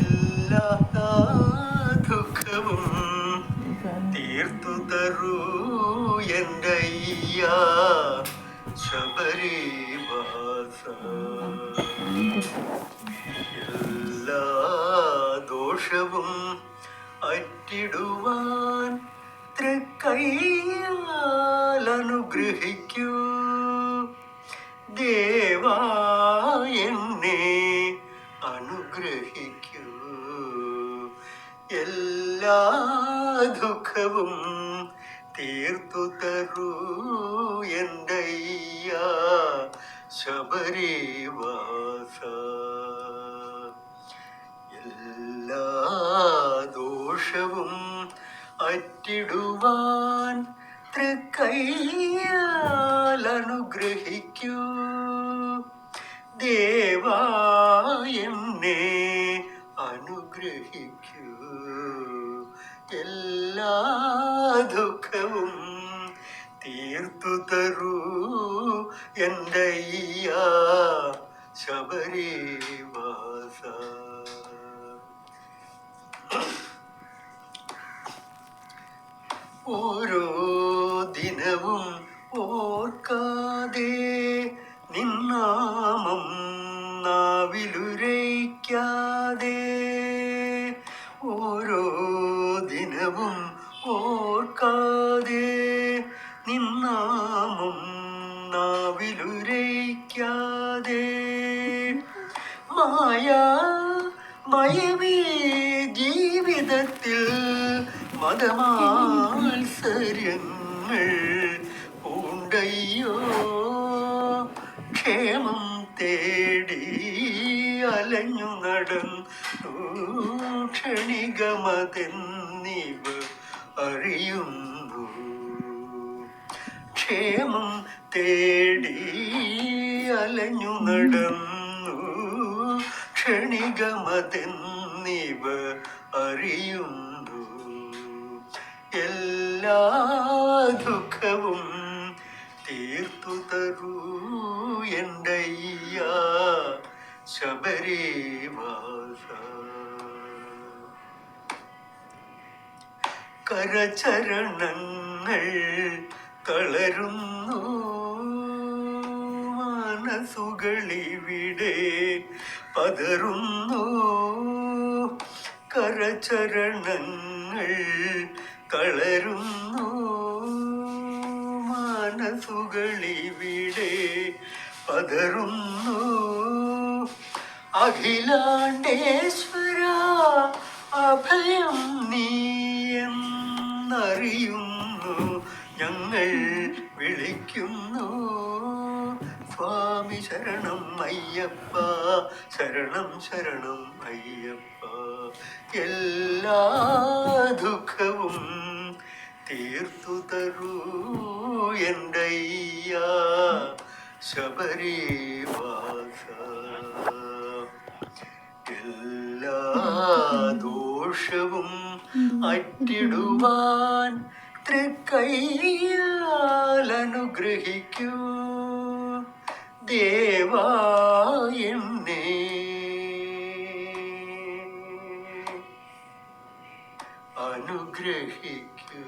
എല്ലാ ദുഃഖവും തീർത്തു തരൂ എന്റെ അയ്യ ശബരിവാസ എല്ലാ ദോഷവും അറ്റിടുവാൻ തൃക്കൈയാൽ അനുഗ്രഹിക്കൂ. ദേവാ അനുഗ്രഹിക്കൂ. എല്ലാ ദുഃഖവും തീർത്തു തരൂ എന്റെ ശബരിവാസ എല്ലാ ദോഷവും അറ്റിടുവാൻ തൃക്കൈയാൽ അനുഗ്രഹിക്കൂ. ദേവാ അനുഗ്രഹിക്കൂ എല്ലാ ദുഃഖവും തീർത്തു തരൂ എന്റെ ശബരിവാസ ഓരോ ദിനവും ഓർക്കാതെ നിന്നാമം നാവിലുരയ്ക്കാതെ മയമേ ജീവിതത്തിൽ മതമാത്സര്യങ്ങൾ ഉണ്ടയ്യോ? ക്ഷേമം തേടി അലഞ്ഞു നടന്നു. ക്ഷണികമതെന്നിവ അറിയുന്നു. ക്ഷേമം തേടി അലഞ്ഞു നടന്നു. ക്ഷണികമതെന്നിവ അറിയുന്നു. എല്ലാ ദുഃഖവും തീർത്തു തരൂ എന്റെ ശബരിവാസ കരചരണങ്ങൾ തളരുന്നു. മനസ്സുകളിവിടെ പതറുന്നു കരചരണങ്ങൾ തളരുന്നു മനസ്സുകളിവിടെ പതറുന്നു അഖിലാണ്ടേശ്വര അഭയം നീ എന്നറിയുന്നു. ഞങ്ങൾ വിളിക്കുന്നു. സ്വാമി ശരണം അയ്യപ്പ ശരണം ശരണം അയ്യപ്പ. എല്ലാ ദുഃഖവും തീർത്തു തരൂ എന്റെ ശബരിവാസ എല്ലാ ദോഷവും അറ്റിടുവാൻ തൃക്കൈയാൽ അനുഗ്രഹിക്കൂ. ദേവാ എന്നെ അനുഗ്രഹിക്കൂ